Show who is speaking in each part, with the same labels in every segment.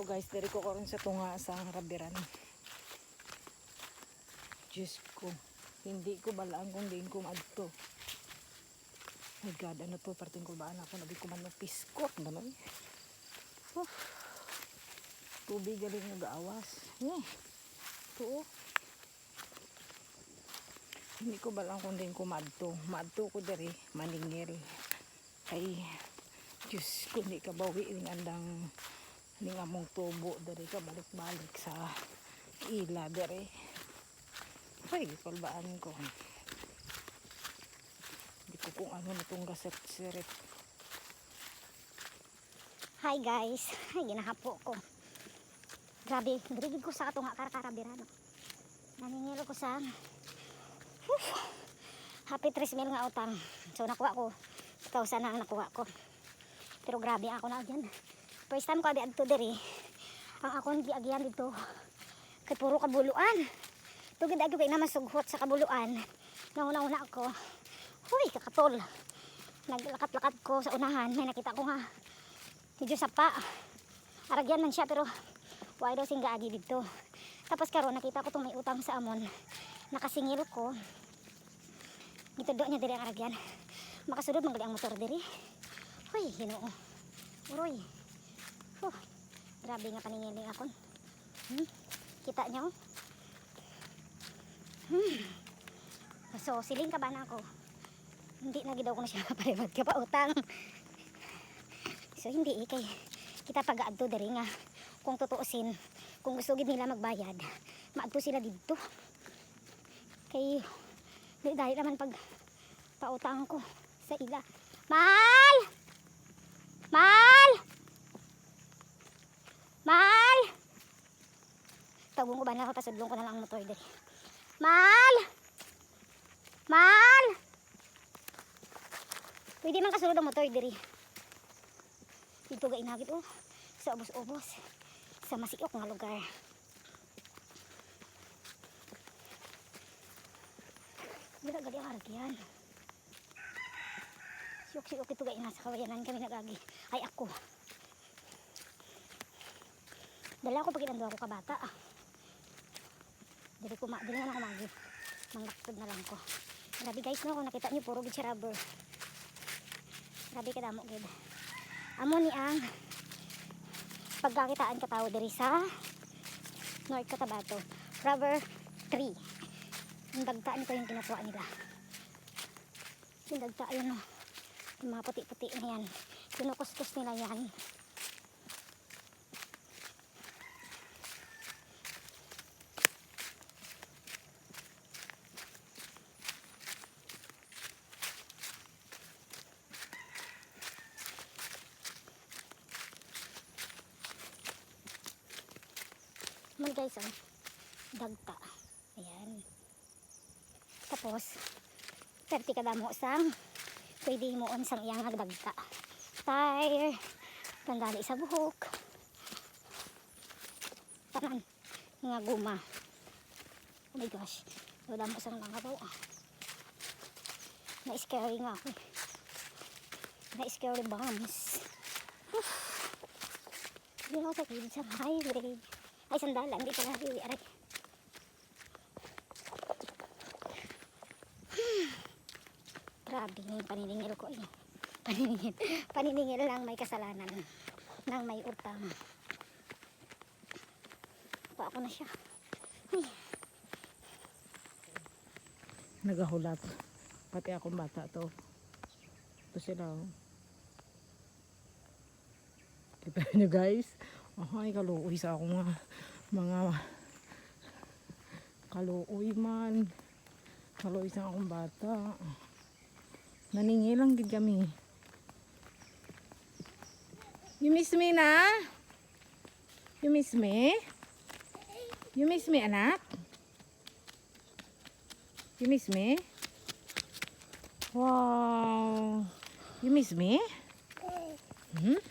Speaker 1: guys, diri ko karon sa tunga sa rabiran. Diyos ko. Hindi ko balaan kung diin ko maadto. My God, ano to? Parting ko baan ako. Nabi ko man piskot. Ganun. Oh. Tubig galing nag-aawas. Eh. Ito oh. Hindi ko balaan kung diin ko maadto. Maadto ko diri. Maningil. Ay, Diyos ko, hindi ka bawi ng andang ning among tubo dari ka balik-balik sa ila dari. Ay, palbaan ko. Hindi ko kung ano na itong gaset-sirit.
Speaker 2: Hi guys, ay ginahapo ko. Grabe, grigid ko sa atong karakarabiran. Naningilo ko sa Uf, happy 3 mil nga utang. So nakuha ko. Ikaw sana ang nakuha ko. Pero grabe ako na dyan. First time ko adi adto diri. Ang akong giagyan dito. Kay puro kabuluan. Tugid agi na masughot sa kabuluan. Nauna-una ako. Huy, kakatol. Naglakat-lakat ko sa unahan. May nakita ko nga medyo sapa aragyan man siya pero why daw singga agi dito tapos karon nakita ko itong may utang sa amon nakasingil ko dito do niya diri ang aragyan makasunod man ang motor diri huy ginoo uroy huh, grabe nga paningiling akon hmm? kita nyo hmm. so siling ka ba na ako hindi na gidaw ko na siya mapalimad ka pa utang So hindi eh, kay kita pag-aadto diri nga kung tutuusin, kung gusto gid nila magbayad, maadto sila dito. Kay dahil naman pag pautang ko sa ila. Mal! Mal! Tawag ko ba na ako pasudlong ko na lang ang motor diri. Mal! Mal! Pwede man kasulod ang motor diri. Dito ga inagit oh. Sa ubos-ubos. Sa masiok nga lugar. Dila gali ang aragyan. Siyok-siyok ito ga ina sa kawayanan kami nagagi. Ay ako. Dala ko pag inando ako kabata. Ah. Dili ko ma, dili na ako magi. Manglaktod na lang ko. Grabe guys no, kung nakita niyo puro gid siya rubber. Grabe kadamo gid. Amo ni ang pagkakitaan ka tao diri sa North Cotabato. Rubber tree. Yung dagta nito yung kinakuha nila? Yung dagta yun o yung mga puti-puti na yan. Kinukuskus nila yan man guys oh. Dagta. Ayan. Tapos perti ka damo sang? Pwede mo on sang iyang dagta tire. Tandali sa buhok. Tanan nga guma. Oh my gosh. Wala mo sang langabaw ah na-scary nga ako eh. na-scary bombs. Hindi ako sa kilid sa highway ay sandalan hindi pala highway aray. Grabe yung paniningil ko. Eh paniningil. Paniningil lang may kasalanan. Nang may utang. Pa ako na siya. Ay.
Speaker 1: Nagahulat. Pati akong bata to. Ito sila oh. Kita nyo guys. Ay, kaluoy sa akong mga mga kaluoy man. Kaluoy sa akong bata. Naningilang gid kami. You miss me na? You miss me? You miss me, anak? You miss me? Wow. You miss me? Hmm?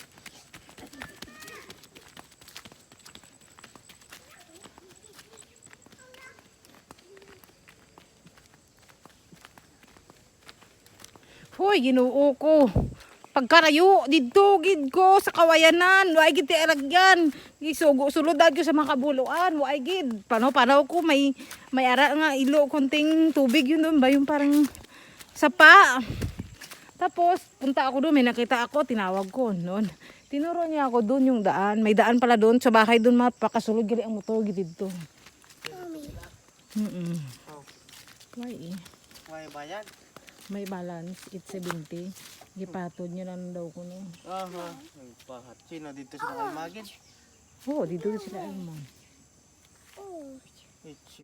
Speaker 1: Hoy, ginoo ko. pagkarayo didto gid ko sa kawayanan wa gid ti aragyan isugo sulodad ko sa mga kabuluan wa gid pano pano ko may may ara nga ilo konting tubig yun doon ba yung parang sapa tapos punta ako doon may nakita ako tinawag ko noon tinuro niya ako doon yung daan may daan pala doon sa bahay doon mapakasulod gali ang motor gid dito Mm. Why eh?
Speaker 3: May bayad.
Speaker 1: May balance, it's 70. Gipatod nyo lang daw ko no.
Speaker 3: Aha. Pahat. Sino dito sa kalimagin?
Speaker 1: Oo, dito sila.
Speaker 3: Itch.